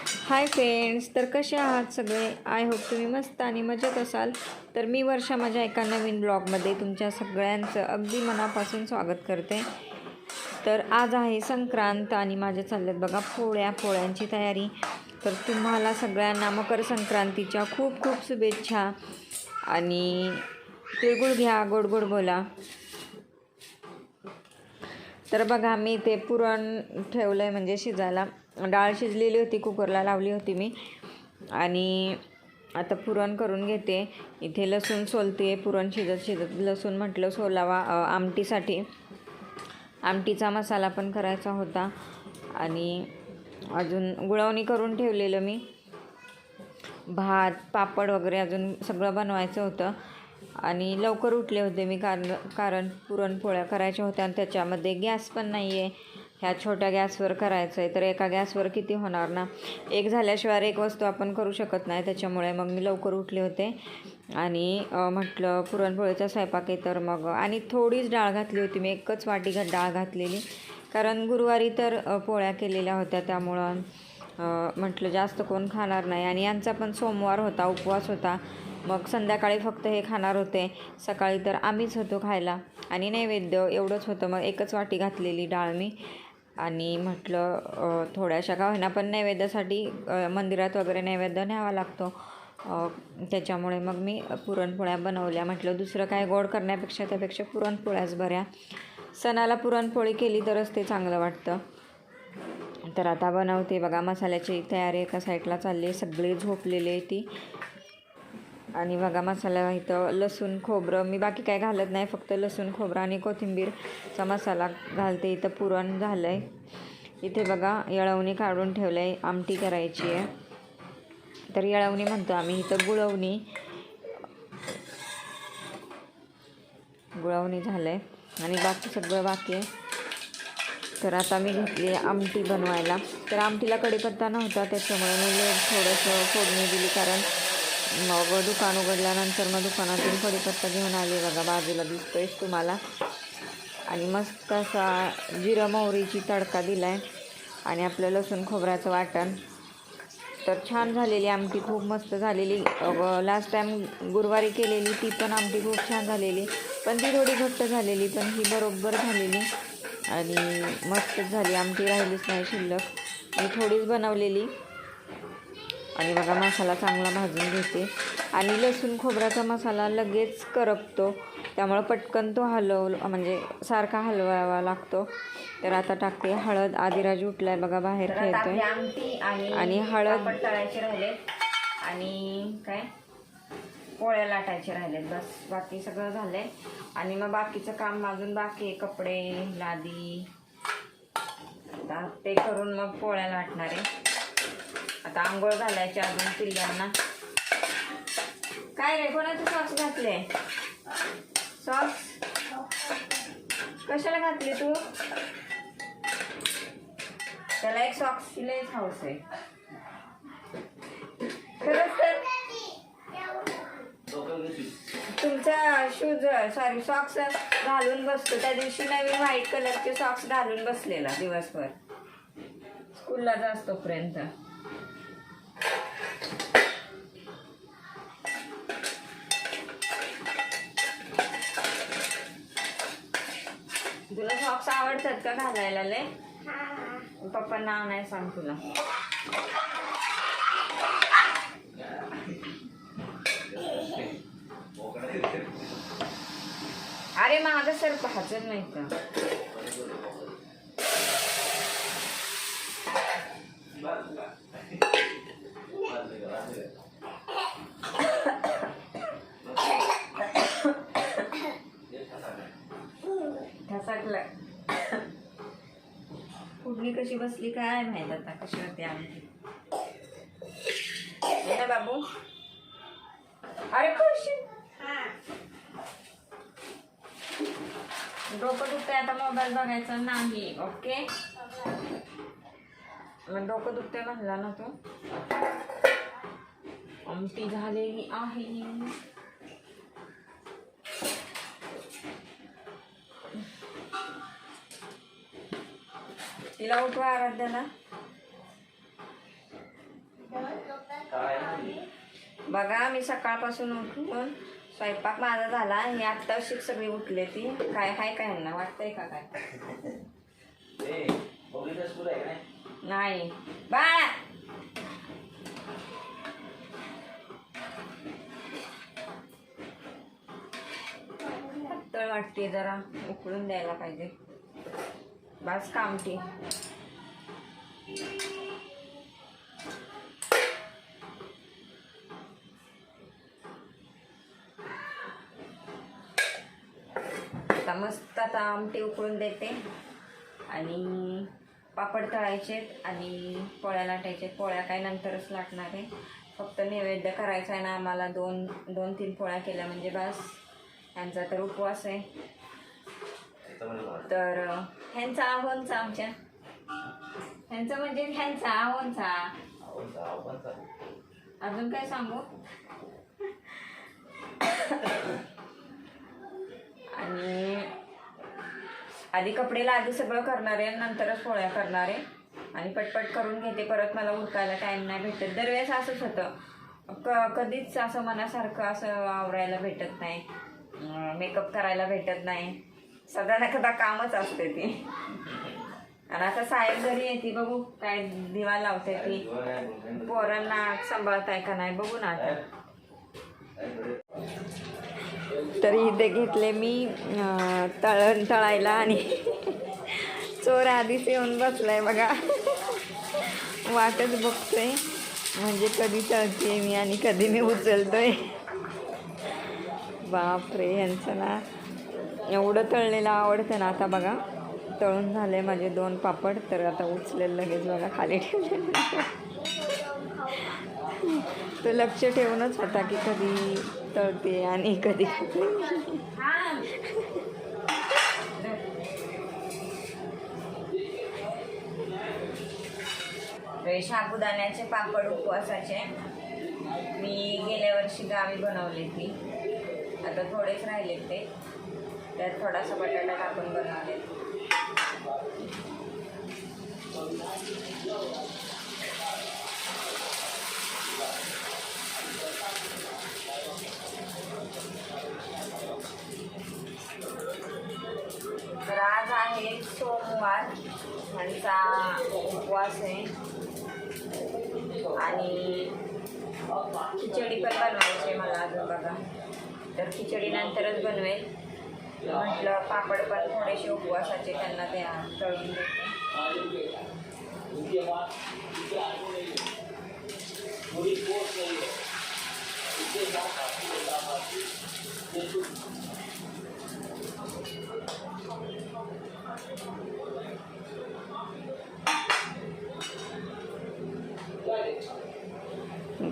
Hi friends तर कसे आहात सगळे? आय होप तुम्ही मस्त आणि मजेत असाल. तर मी वर्षा माझ्या एका नवीन ब्लॉगमध्ये तुमच्या सगळ्यांचं अगदी मनापासून स्वागत करते. तर आज आहे संक्रांत आणि माझ्या चालल्यात बघा पोळ्या पोळ्यांची तयारी. तर तुम्हाला सगळ्यांना मकर संक्रांतीच्या खूप खूप शुभेच्छा आणि तिळगुळ घ्या गोड गोड बोला. तर बघा मी ते पुरण ठेवलं आहे म्हणजे शिजायला. डाळ शिजलेली होती कुकरला लावली होती मी. आणि आता पुरण करून घेते. इथे लसूण सोलते पुरण शिजत शिजत लसूण म्हटलं सोलावा आमटीसाठी. आमटीचा मसाला पण करायचा होता. आणि अजून गुळवणी करून ठेवलेलं मी. भात पापड वगैरे अजून सगळं बनवायचं होतं. आणि लवकर उठले होते मी कारण कारण पुरणपोळ्या करायच्या होत्या आणि त्याच्यामध्ये गॅस पण नाही आहे ह्या छोट्या गॅसवर करायचं आहे तर एका गॅसवर किती होणार ना? एक झाल्याशिवाय एक वस्तू आपण करू शकत नाही त्याच्यामुळे मग मी लवकर उठले होते. आणि म्हटलं पुरणपोळीचा स्वयंपाक आहे तर मग आणि थोडीच डाळ घातली होती मी एकच वाटी डाळ घातलेली. कारण गुरुवारी तर पोळ्या केलेल्या होत्या त्यामुळं म्हटलं जास्त कोण खाणार नाही. आणि यांचा पण सोमवार होता उपवास होता. मग संध्याकाळी फक्त हे खाणार होते. सकाळी तर आम्हीच होतो खायला. आणि नैवेद्य एवढंच होतं मग एकच वाटी घातलेली डाळ मी. आणि म्हटलं थोड्याशा का होईना पण नैवेद्यासाठी मंदिरात वगैरे नैवेद्य न्यावा लागतो. त्याच्यामुळे मग मी पुरणपोळ्या बनवल्या. म्हटलं दुसरं काय गोड करण्यापेक्षा त्यापेक्षा पुरणपोळ्याच बऱ्या. सणाला पुरणपोळी केली तरच ते चांगलं वाटतं. तर आता बनवते बघा मसाल्याची तयारी एका साईडला चालली आहे. सगळी झोपलेले आहे ती. आणि बघा मसाला इथं लसूण खोबरं. मी बाकी काय घालत नाही फक्त लसूण खोबरं आणि कोथिंबीरचा मसाला घालते. इथं पुरण झालं आहे इथे बघा येळवणी काढून ठेवलं आहे आमटी करायची आहे. तर येळवणी म्हणतो आम्ही इथं गुळवणी गुळवणी झालं आहे आणि बाकी सगळं बाकी आहे. तर आता मी घेतली आहे आमटी बनवायला. तर आमटीला कढीपत्ता नव्हता त्याच्यामुळे मी थोडंसं फोडणी दिली कारण मग दुकान उघडल्यानंतर मग दुकानातून कढीपत्ता घेऊन आली. बघा बाजूला दिसतोय तुम्हाला. आणि मस्त असा जिरं मोहरीची तडका दिला आहे आणि आपलं लसूण खोबऱ्याचं वाटण. तर छान झालेली आमटी खूप मस्त झालेली. लास्ट टाईम गुरुवारी केलेली ती पण आमटी खूप छान झालेली. पण ती थोडी घट्ट झालेली पण ही बरोबर झालेली. आणि मस्तच झाली. आमटी राहिलीच नाही शिल्लक. मी थोडीच बनवलेली. आणि बघा मसाला चांगला भाजून घेते. आणि लसूण खोबऱ्याचा मसाला लगेच करपतो. त्यामुळं पटकन तो हलव म्हणजे सारखा हलवावा लागतो. तर आता टाकते हळद. आदिराज उठलाय बघा बाहेर खेळतोय. आणि हळद. तळायचे राहिले. आणि काय? पोळ्या लाटायचे राहिलेत बस. बाकी सगळं झालंय. आणि मग बाकीचं काम अजून बाकी आहे. कपडे लादी. आता ते करून मग पोळ्या लाटणार आहे. आता आंघोळ घालायच्या अजून पिल्ल्यांना काय रे कोणाचे सॉक्स घातले? सॉक्स कशाला घातली तू? त्याला एक सॉक्स लयच हाऊस आहे. खरंच तर तुमचा शूज सॉरी सॉक्स घालून बसतो. त्या दिवशी नवीन व्हाईट कलरचे सॉक्स घालून बसलेला दिवसभर. स्कूलला जास्तोपर्यंत तुला सॉक्स आवडतात का घालायला लय? पप्पा नाव नाही सांग तुला. अरे माझं सर पाहतच नाही का? कशी बसली काय माहीत आता कशी होते आमची हे ना बाबू. अरे खुश डोकं दुखतंय आता मोबाईल बघायचा नाही ओके? मग डोकं दुखतंय म्हणला ना तू. आमटी झालेली आहे. तिला उठवा आराध्याला. बघा मी सकाळपासून उठून स्वयंपाक माझा झाला ही आत्ता सगळी उठले ती. काय हाय काय यांना वाटतंय का काय? नाही? बाळा! पातळ वाटते जरा उकळून द्यायला पाहिजे. बस कामटी आता मस्त आता आमटी उकळून देते. आणि पापड तळायचे आणि पोळ्या लाटायचे पोळ्या काय नंतरच लाटणार आहे. फक्त नैवेद्य करायचा आहे ना आम्हाला. दोन दोन तीन पोळ्या केल्या म्हणजे बस. यांचा तर उपवास आहे. तर ह्यांचा आव्हानचा आमच्या. ह्यांचं म्हणजे ह्यांचा आव्हानचा अजून काय सांगू? आणि आधी कपडेला आधी सगळं करणार आहे नंतरच पोळ्या करणार. आहे आणि पटपट करून घेते परत मला उरकायला टाईम नाही भेटत. दरवेळेस असंच होतं. क कधीच असं मनासारखं असं आवरायला भेटत नाही. मेकअप करायला भेटत नाही. सगळ्यांना ना कदा कामच असते ती. आणि आता साहेब घरी येते बघू काय दिवा लावते ती. पोरांना सांभाळताय का नाही बघू ना आता. तर इथे घेतले मी तळण तळायला आणि चोर आधीच येऊन बसलाय बघा. वाटच बघतोय म्हणजे कधी तळते मी आणि कधी मी उचलतोय. बापरे यांचं ना एवढं तळलेलं आवडतं ना आता बघा. तळून झाले माझे दोन पापड तर आता उचलेलं लगेच बघा खाली ठेवलेलं. तर लक्ष ठेवूनच होता की कधी तळते आणि कधी साबुदाण्याचे पापड उपवासाचे. मी गेल्या वर्षी गावी बनवले ती. आता थोडेच राहिले ते. त्यात थोडासा बटाटा टाकून बनवले तर आज आहे सोमवार. ह्यांचा उपवास आहे. आणि खिचडी पण बनवायची आहे मला अजून बघा. तर खिचडी नंतरच बनवेल. म्हटलं पापड पण थोडेसे उपवासाचे त्यांना द्या तळून देते.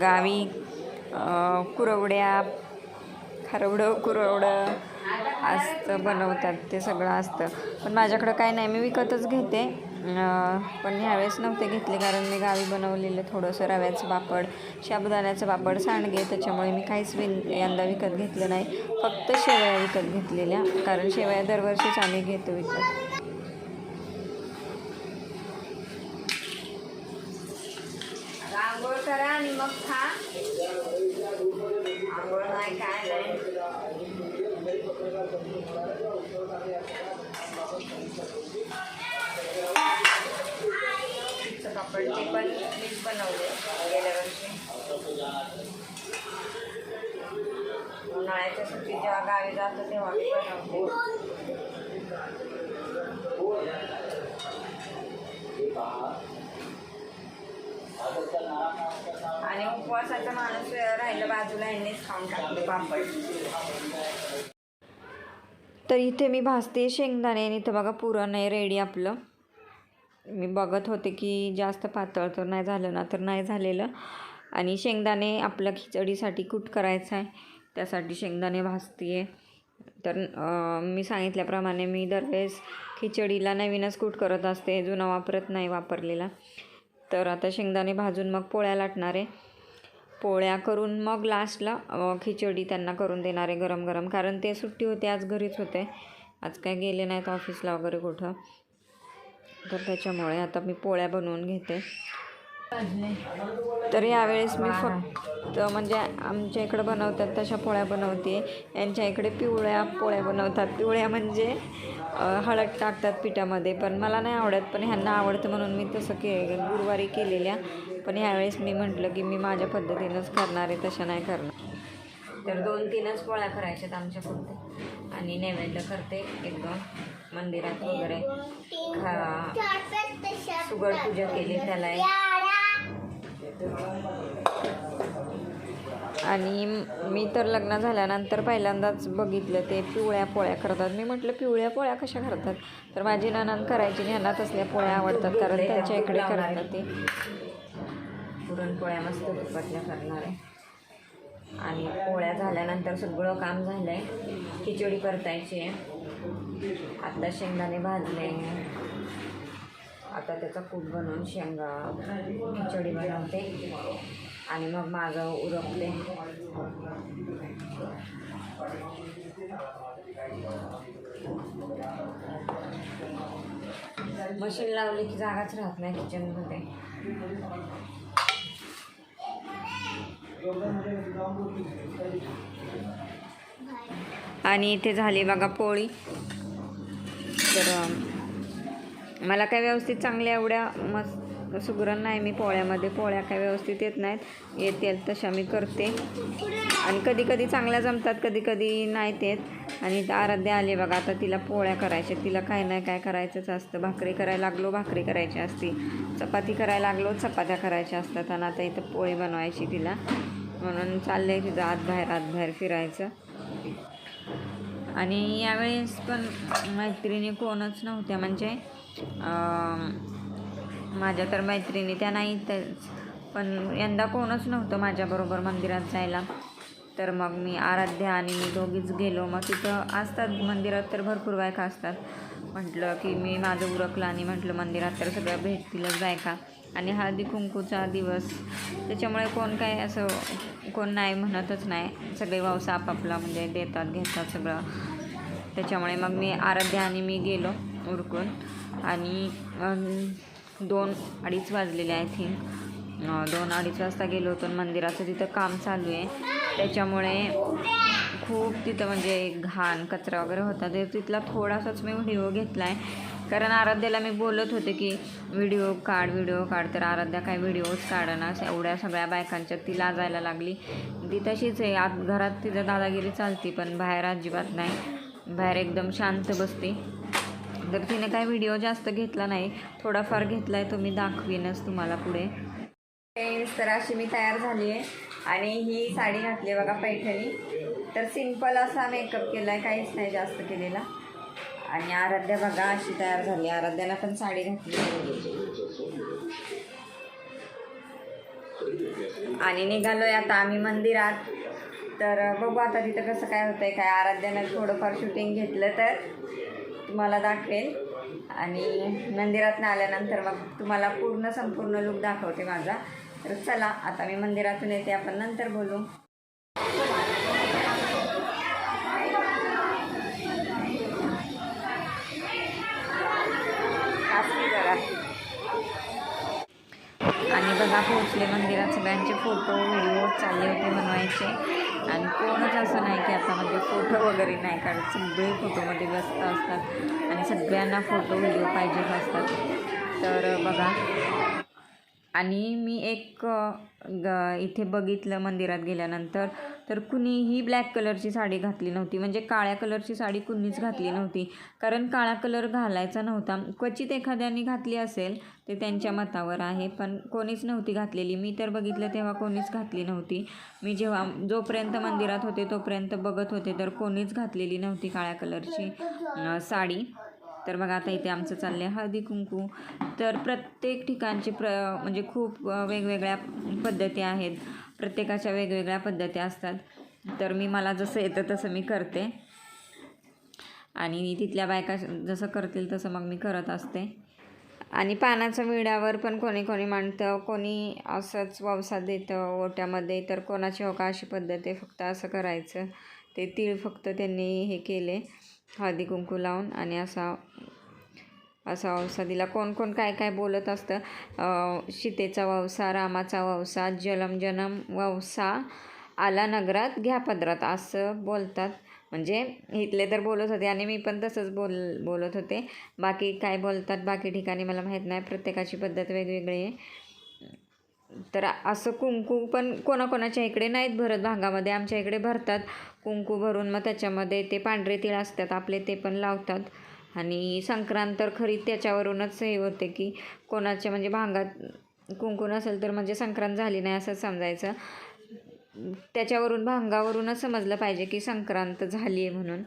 गावी कुरवड्या खारवडं कुरवडं असतं बनवतात ते सगळं असतं पण माझ्याकडं काय नाही मी विकतच घेते. पण ह्यावेळेस नव्हते घेतले कारण मी गावी बनवलेलं थोडंसं रव्याचं पापड साबुदाण्याचं पापड सांडगे त्याच्यामुळे मी काहीच विन यंदा विकत घेतलं नाही. फक्त शेवया विकत घेतलेल्या कारण शेवया दरवर्षीच आम्ही घेतो विकत आंघोळ करा आणि मग खा आंघोळ नाही काय नाही चिप्स पण मीच बनवले गेल्या वर्षी. उन्हाळ्याच्या सुट्टीत जेव्हा गावी जातो तेव्हा मी बनवते. आणि उपवासाचा माणूस राहिलं बाजूला यांनीच खाऊन टाकले पापड. तर इथे मी भाजते शेंगदाणे आणि इथं बघा पुरण आहे रेडी आपलं. मी बघत होते की जास्त पातळ तर नाही झालं ना तर नाही झालेलं. आणि शेंगदाणे आपल्या खिचडीसाठी कूट करायचं आहे. त्यासाठी शेंगदाणे भाजते आहे तर मी सांगितल्याप्रमाणे मी दरवेळेस खिचडीला नवीनच कूट करत असते. जुना वापरत नाही वापरलेला. तर आता शेंगदाणे भाजून मग पोळ्या लाटणार आहे. पोळ्या करून मग लास्टला खिचडी त्यांना करून देणार आहे गरम गरम कारण ते सुट्टी होते आज घरीच होते. आज काय गेले नाहीत ऑफिसला वगैरे कुठं. तर त्याच्यामुळे आता मी पोळ्या बनवून घेते. तर यावेळेस मी फक्त म्हणजे आमच्या इकडं बनवतात तशा पोळ्या बनवते. यांच्या इकडे पिवळ्या पोळ्या बनवतात. पिवळ्या म्हणजे हळद टाकतात पिठामध्ये. पण मला नाही आवडत पण ह्यांना आवडतं म्हणून मी तसं के गुरुवारी केलेल्या. पण ह्यावेळेस मी म्हटलं की मी माझ्या पद्धतीनंच करणार आहे तशा नाही करणार. तर दोन तीनच पोळ्या करायच्यात आमच्या फक्त. आणि नैवेद्य करते एक दोन मंदिरात वगैरे खा सुगड पूजा केली त्याला. आणि मी तर लग्न झाल्यानंतर पहिल्यांदाच बघितलं ते पिवळ्या पोळ्या करतात. मी म्हटलं पिवळ्या पोळ्या कशा करतात? तर माझी ननंद करायची ह्यांना तसल्या पोळ्या आवडतात कारण त्यांच्या इकडे करतात ते. पुरणपोळ्या मस्त तुपातल्या करणार आहे. आणि पोळ्या झाल्यानंतर सगळं काम झालं आहे खिचडी परतायची आहे. आत्ता शेंगदाणे भाजले. आता त्याचा कूट बनवून शेंगा खिचडी बनवते. आणि मग माझं उरकते. मशीन लावली की जागाच राहत नाही किचनमध्ये. आणि इथे झाली बघा पोळी. तर मला काय व्यवस्थित चांगल्या एवढ्या मस्त सुगरण नाही मी पोळ्यामध्ये. पोळ्या काय व्यवस्थित येत नाहीत. येतील तशा मी करते. आणि कधी कधी चांगल्या जमतात कधी कधी नाहीत येत आणि आराध्या आली बघा आता तिला पोळ्या करायच्या तिला काय नाही काय करायचंच असतं. भाकरी करायला लागलो भाकरी करायची असती. चपाती करायला लागलो चपात्या करायच्या असतात. आणि आता इथं पोळी बनवायची तिला. म्हणून चाललं आहे तिचं आत बाहेर आत बाहेर फिरायचं. आणि यावेळेस पण मैत्रिणी कोणच नव्हत्या. म्हणजे माझ्या तर मैत्रिणी त्या नाहीतच. पण यंदा कोणच नव्हतं माझ्याबरोबर मंदिरात जायला. तर मग मी आराध्या आणि मी दोघीच गेलो. मग तिथं असतात मंदिरात तर भरपूर बायका असतात. म्हटलं की मी माझं उरकलं आणि म्हटलं मंदिरात तर सगळं भेटतीलच बायका. आणि हळदी कुंकूचा दिवस. त्याच्यामुळे कोण काय असं कोण नाही म्हणतच नाही. सगळे वावसा आपापला म्हणजे देतात घेतात सगळं. त्याच्यामुळे मग मी आराध्या आणि मी गेलो उरकून. आणि दोन अडीच वाजलेले आय थिंक. दोन अडीच वाजता गेलो होतो मंदिराचं तिथं काम चालू आहे. त्याच्यामुळे खूप तिथं म्हणजे घाण कचरा वगैरे होता. ते तिथला थोडासाच मी व्हिडिओ घेतला आहे कारण आराध्याला मी बोलत होते की व्हिडिओ काढ व्हिडिओ काढ. तर आराध्या काय व्हिडिओच काढणार? एवढ्या सगळ्या बायकांच्या ती लाजायला लागली. ती तशीच आहे. आत घरात तिचं दादागिरी चालती पण बाहेर अजिबात नाही. बाहेर एकदम शांत बसते. तर तिने काय व्हिडिओ जास्त घेतला नाही. थोडाफार घेतला आहे तो मी दाखवीनच तुम्हाला पुढे. तर अशी मी तयार झाली आहे. आणि ही साडी घातली आहे बघा पैठणी. तर सिंपल असा मेकअप केला आहे काहीच नाही जास्त केलेला. आणि आराध्या बघा अशी तयार झाली. आराध्याला पण साडी घातली. आणि निघालोय आता आम्ही मंदिरात. तर बघू आता तिथं कसं काय होतं आहे काय आराध्यानं थोडंफार शूटिंग घेतलं तर तुम्हाला दाखवेल आणि मंदिरात आल्यानंतर मग तुम्हाला पूर्ण संपूर्ण लुक दाखवते माझा. तर चला आता मी मंदिरातून येते आपण नंतर बोलू. पोहोचले मंदिरात सगळ्यांचे फोटो व्हिडिओ चालले होते बनवायचे. आणि कोणच असं नाही की आता म्हणजे फोटो वगैरे नाही काढत. सगळे फोटोमध्ये व्यस्त असतात. आणि सगळ्यांना फोटो व्हिडिओ पाहिजेच असतात. तर बघा आणि मी एक ग इथे बघितलं मंदिरात गेल्यानंतर तर कुणीही ब्लॅक कलरची साडी घातली नव्हती. म्हणजे काळ्या कलरची साडी कुणीच घातली नव्हती. कारण काळा कलर घालायचा नव्हता. क्वचित एखाद्याने घातली असेल ते त्यांच्या मतावर आहे. पण कोणीच नव्हती घातलेली. मी तर बघितलं तेव्हा कोणीच घातली नव्हती. मी जेव्हा जोपर्यंत मंदिरात होते तोपर्यंत बघत होते तर कोणीच घातलेली नव्हती काळ्या कलरची साडी. तर बघा आता इथे आमचं चाललं आहे हळदी कुंकू. तर प्रत्येक ठिकाणची प्र म्हणजे खूप वेगवेगळ्या पद्धती आहेत. प्रत्येकाच्या वेगवेगळ्या पद्धती असतात. तर मी मला जसं येतं तसं मी करते. आणि तिथल्या बायका जसं करतील तसं मग मी करत असते. आणि पानाच्या विड्यावर पण कोणी कोणी मांडतं कोणी असंच ववसा देतं ओट्यामध्ये. तर कोणाची हो का अशी पद्धत आहे? फक्त असं करायचं. ते तीळ फक्त त्यांनी हे केले हळदी कुंकू लावून. आणि असा असं औषधीला कोण कोण काय काय बोलत असतं. सीतेचा ववसा रामाचा वंसा जलम जनम वंसा आला नगरात घ्या पदरात असं बोलतात. म्हणजे इथले तर बोलत होते आणि मी पण तसंच बोल बोलत होते. बाकी काय बोलतात बाकी ठिकाणी मला माहीत नाही. प्रत्येकाची पद्धत वेगवेगळी आहे. तर असं कुंकू पण कोणाकोणाच्या इकडे नाहीत भरत भागामध्ये. आमच्या इकडे भरतात कुंकू भरून. मग त्याच्यामध्ये ते पांढरे तिळ असतात आपले ते पण लावतात. आणि संक्रांत तर खरी त्याच्यावरूनच हे होते की कोणाच्या म्हणजे भांगात कुंकू नसेल तर म्हणजे संक्रांत झाली नाही असं समजायचं. त्याच्यावरून भांगावरूनच समजलं पाहिजे की संक्रांत झाली आहे म्हणून.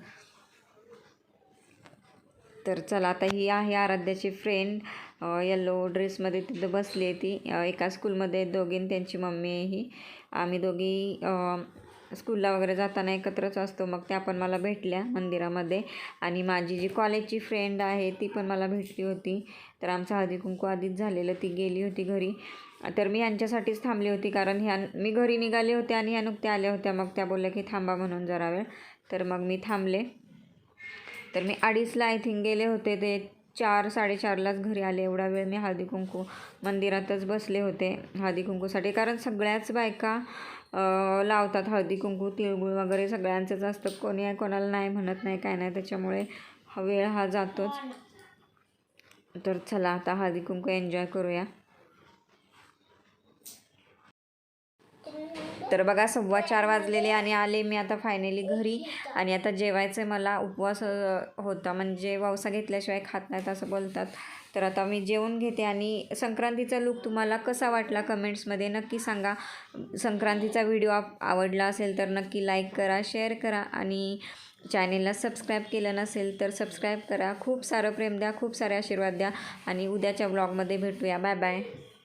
तर चला आता ही आहे आराध्याची फ्रेंड येल्लो ड्रेसमध्ये तिथं बसली आहे ती. एका स्कूलमध्ये दोघीन त्यांची मम्मी आहे ही. आम्ही दोघी स्कूलला वगैरे जाताना एकत्रच असतो. मग त्या पण मला भेटल्या मंदिरामध्ये. आणि माझी जी कॉलेजची फ्रेंड आहे ती पण मला भेटली होती. तर आमचं हळदी कुंकू आधीच झालेलं. ती गेली होती घरी. तर मी यांच्यासाठीच थांबली होती. कारण ह्या मी घरी निघाले होते आणि ह्या नुकत्या आल्या होत्या. मग त्या बोलल्या की थांबा म्हणून जरा वेळ. तर मग मी थांबले. तर मी अडीचला आय थिंक गेले होते. ते चार साडेचारलाच घरी आले. एवढा वेळ मी हळदी कुंकू मंदिरातच बसले होते. हळदी कुंकूसाठी. कारण सगळ्याच बायका लावतात हळदी कुंकू तिळगुळ वगैरे सगळ्यांचंच असतं. कोणी आहे कोणाला नाही म्हणत नाही काय नाही. त्याच्यामुळे हा वेळ हा जातोच. तर चला आता हळदी कुंकू एन्जॉय करूया. तर बघा सव्वा चार वाजलेले आणि आले मी आता फायनली घरी. आणि आता जेवायचं मला उपवास होता. म्हणजे वावसा घेतल्याशिवाय खात नाहीत असं बोलतात. तर आता मी जेवून घेते आणि संक्रांतीचा लूक तुम्हाला कसा वाटला कमेंट्समध्ये नक्की सांगा. संक्रांतीचा व्हिडिओ आप आवडला असेल तर नक्की लाईक करा शेअर करा आणि चॅनेलला सबस्क्राईब केलं नसेल तर सबस्क्राईब करा. खूप सारं प्रेम द्या खूप सारे आशीर्वाद द्या आणि उद्याच्या ब्लॉगमध्ये भेटूया. Bye bye